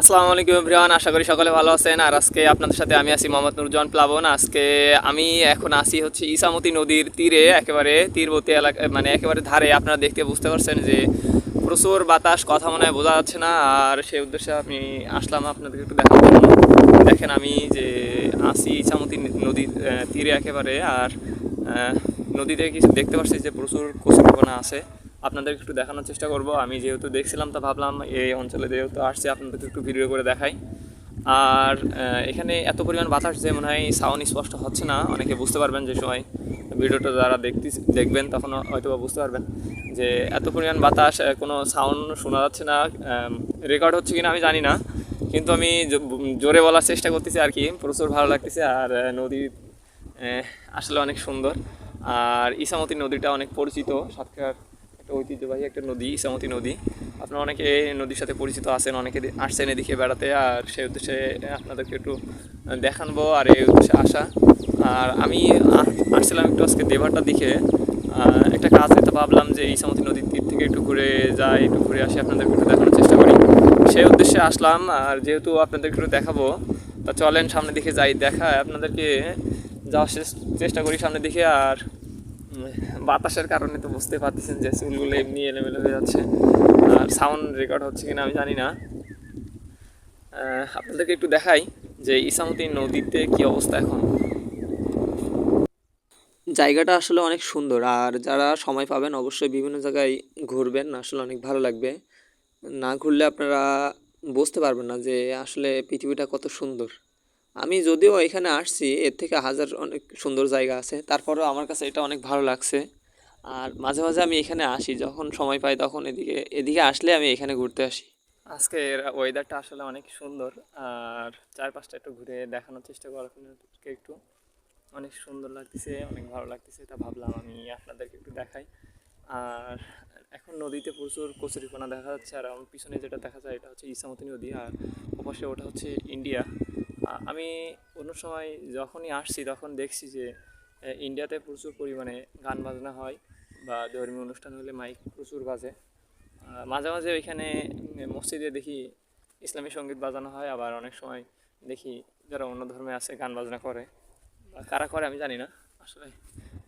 আসসালামু আলাইকুম এভরিওয়ান, আশা করি সকলে ভালো আছেন। আর আজকে আপনাদের সাথে আমি আছি মোহাম্মদ নুরজন প্লাবন। আজকে আমি এখন আসি হচ্ছে ইসামতি নদীর তীরে, একেবারে তীরবর্তী এলাকা মানে একেবারে ধারে। আপনারা দেখতে বুঝতে পারছেন যে প্রচুর বাতাস, কথা মনে হয় বোঝা যাচ্ছে না। আর সেই উদ্দেশ্যে আমি আসলাম আপনাদেরকে একটু দেখার জন্য। দেখেন আমি যে আসি ইসামতি নদীর তীরে একেবারে। আর নদীতে কিছু দেখতে পাচ্ছি যে প্রচুর কচুরিপানা আছে। আপনাদেরকে একটু দেখানোর চেষ্টা করব। আমি যেহেতু দেখছিলাম, তা ভাবলাম এই অঞ্চলে যেহেতু আসছে, আপনাদেরকে একটু ভিডিও করে দেখাই। আর এখানে এত পরিমাণ বাতাস যে মনে হয় সাউন্ড স্পষ্ট হচ্ছে না। অনেকে বুঝতে পারবেন যে সময় ভিডিওটা যারা দেখতে, দেখবেন তখন হয়তো বুঝতে পারবেন যে এত পরিমাণ বাতাস কোনো সাউন্ড শোনা যাচ্ছে না। রেকর্ড হচ্ছে কিনা আমি জানি না। কিন্তু আমি জোরে বলার চেষ্টা করতেছি আর কি। প্রচুর ভালো লাগতেছে আর নদী আসলে অনেক সুন্দর। আর ইসামতি নদীটা অনেক পরিচিত, সাতক্ষীরার একটা ঐতিহ্যবাহী একটা নদী ইসামতি নদী। আপনারা অনেকে নদীর সাথে পরিচিত আছেন, অনেকে আসছেন এদিকে বেড়াতে, আর সেই উদ্দেশ্যে আপনাদেরকে একটু দেখানবো আর এই উদ্দেশ্যে আসা। আর আমি আসছিলাম একটু আজকে দেবারটা দিকে। একটা কাজ তো ভাবলাম যে ইসামতি নদীর তীর থেকে একটু ঘুরে যাই, একটু ঘুরে আসি, আপনাদেরকে একটু দেখানোর চেষ্টা করি। সেই উদ্দেশ্যে আসলাম, আর যেহেতু আপনাদেরকে একটু দেখাবো, তা চলেন সামনে দিকে যাই দেখা আপনাদেরকে যাওয়ার চেষ্টা করি সামনে দিকে। আর বাতাসের কারণে তো বুঝতে পারতেছেন যে চুলগুলো এমনি এলোমেলো হয়ে যাচ্ছে। আর সাউন্ড রেকর্ড হচ্ছে কিনা আমি জানি না। আপনাদেরকে একটু দেখাই যে ইসামতি নদীতে কি অবস্থা এখন। জায়গাটা আসলে অনেক সুন্দর, আর যারা সময় পাবেন অবশ্যই বিভিন্ন জায়গায় ঘুরবেন, আসলে অনেক ভালো লাগবে। না ঘুরলে আপনারা বুঝতে পারবেন না যে আসলে পৃথিবীটা কত সুন্দর। আমি যদিও এখানে আসছি, এর থেকে হাজার অনেক সুন্দর জায়গা আছে। তারপরেও আমার কাছে এটা অনেক ভালো লাগছে। আর মাঝে মাঝে আমি এখানে আসি, যখন সময় পাই তখন এদিকে এদিকে আসলে আমি এখানে ঘুরতে আসি। আজকে এর ওয়েদারটা আসলে অনেক সুন্দর। আর চারপাশটা একটু ঘুরে দেখানোর চেষ্টা করো আপনাদেরকে একটু। অনেক সুন্দর লাগতেছে, অনেক ভালো লাগতেছে, এটা ভাবলাম আমি আপনাদেরকে একটু দেখাই। আর এখন নদীতে প্রচুর কচুরিপানা দেখা যাচ্ছে, আর আমার পিছনে যেটা দেখা যায় এটা হচ্ছে ইসামতি নদী, আর ওপাশে ওটা হচ্ছে ইন্ডিয়া। আমি অন্য সময় যখনই আসছি তখন দেখছি যে ইন্ডিয়াতে প্রচুর পরিমাণে গান বাজনা হয় বা ধর্মীয় অনুষ্ঠান হলে মাইক প্রচুর বাজে। মাঝে মাঝে ওইখানে মসজিদে দেখি ইসলামী সংগীত বাজানো হয় আবার অনেক সময় দেখি যারা অন্য ধর্মে আছে গান বাজনা করে। বা কারা করে আমি জানি না আসলে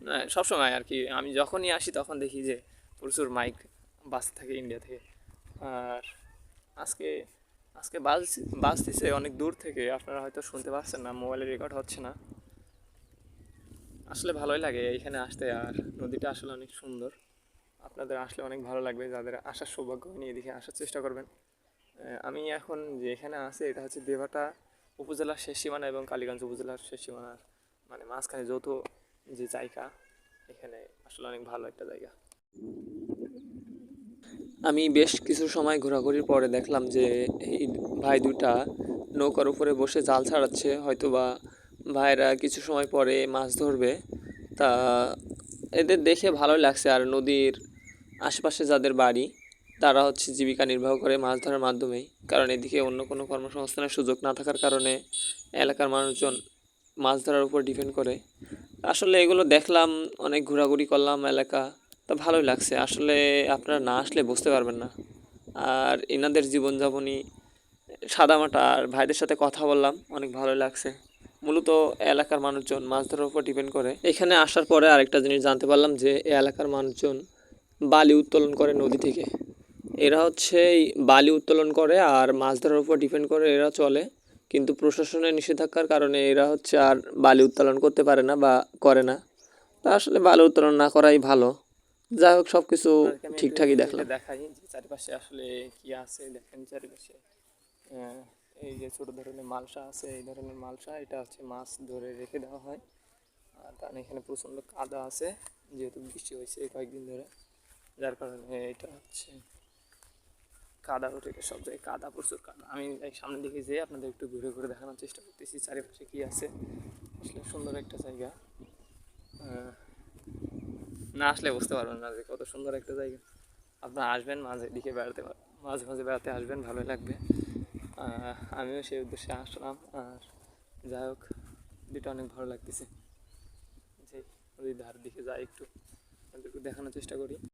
না, সবসময় আর কি। আমি যখনই আসি তখন দেখি যে প্রচুর মাইক বাজতে থাকে ইন্ডিয়া থেকে। আর আজকে আজকে বাজ বাজতেছে অনেক দূর থেকে, আপনারা হয়তো শুনতে পাচ্ছেন না, মোবাইলে রেকর্ড হচ্ছে না। আসলে ভালোই লাগে এইখানে আসতে, আর নদীটা আসলে অনেক সুন্দর। আপনাদের আসলে অনেক ভালো লাগবে, যাদের আসার সৌভাগ্য হয়নি এদিকে আসার চেষ্টা করবেন। আমি এখন যে এখানে আছি, এটা হচ্ছে দেবাটা উপজেলার শেষ সীমানা এবং কালীগঞ্জ উপজেলার শেষ সীমানার মানে মাঝখানে যৌথ যে জায়গা, এখানে আসলে অনেক ভালো একটা জায়গা। আমি বেশ কিছু সময় ঘোরাঘুরির পরে দেখলাম যে এই ভাই দুটা নৌকার উপরে বসে জাল ছাড়াচ্ছে হয়তো বা ভাইরা কিছু সময় পরে মাছ ধরবে। তা এদের দেখে ভালোই লাগছে। আর নদীর আশেপাশে যাদের বাড়ি, তারা হচ্ছে জীবিকা নির্বাহ করে মাছ ধরার মাধ্যমেই। কারণ এদিকে অন্য কোনো কর্মসংস্থানের সুযোগ না থাকার কারণে এলাকার মানুষজন মাছ ধরার উপর ডিপেন্ড করে। আসলে এগুলো দেখলাম, অনেক ঘোরাঘুরি করলাম এলাকা তা ভালোই লাগছে। আসলে আপনারা না আসলে বুঝতে পারবেন না। আর এনাদের জীবনযাপনই সাদামাটা আর ভাইদের সাথে কথা বললাম, অনেক ভালোই লাগছে। মূলত এলাকার মানুষজন মাছ ধরার উপর ডিপেন্ড করে। এখানে আসার পরে আরেকটা জিনিস জানতে পারলাম যে এলাকার মানুষজন বালি উত্তোলন করে নদী থেকে। এরা হচ্ছে বালি উত্তোলন করে আর মাছ ধরার উপর ডিপেন্ড করে এরা চলে। কিন্তু প্রশাসনের নিষেধাজ্ঞার কারণে এরা হচ্ছে আর বালি উত্তোলন করতে পারে না বা করে না। তা আসলে বালি উত্তোলন না করাই ভালো। যাই হোক সব কিছু ঠিকঠাকই দেখলাম। দেখাই যে চারিপাশে আসলে কি আছে দেখেন চারিপাশে এই যে ছোট ধরনের মালসা আছে এই ধরনের মালসা এটা হচ্ছে মাছ ধরে রেখে দেওয়া হয়। আর কারণ এখানে প্রচণ্ড কাদা আছে যেহেতু বৃষ্টি হয়েছে কয়েকদিন ধরে। যার কারণে এটা হচ্ছে কাদা উঠে সব জায়গায় কাদা প্রচুর কাদা। আমি সামনের দিকে যেয়ে আপনাদের একটু ঘুরে ঘুরে দেখানোর চেষ্টা করতেছি চারিপাশে কি আছে। আসলে সুন্দর একটা জায়গা। না আসলে বুঝতে পারবেন না যে কত সুন্দর একটা জায়গা। আপনারা আসবেন, মাঝে দিকে বেড়াতে মাঝে মাঝে বেড়াতে আসবেন, ভালোই লাগবে। আমিও সেই উদ্দেশ্যে আসলাম। আর যাই হোক দুটো অনেক ভালো লাগতেছে। যে ওই ধার দিকে যাই একটু। আপনাদেরকে দেখানোর চেষ্টা করি।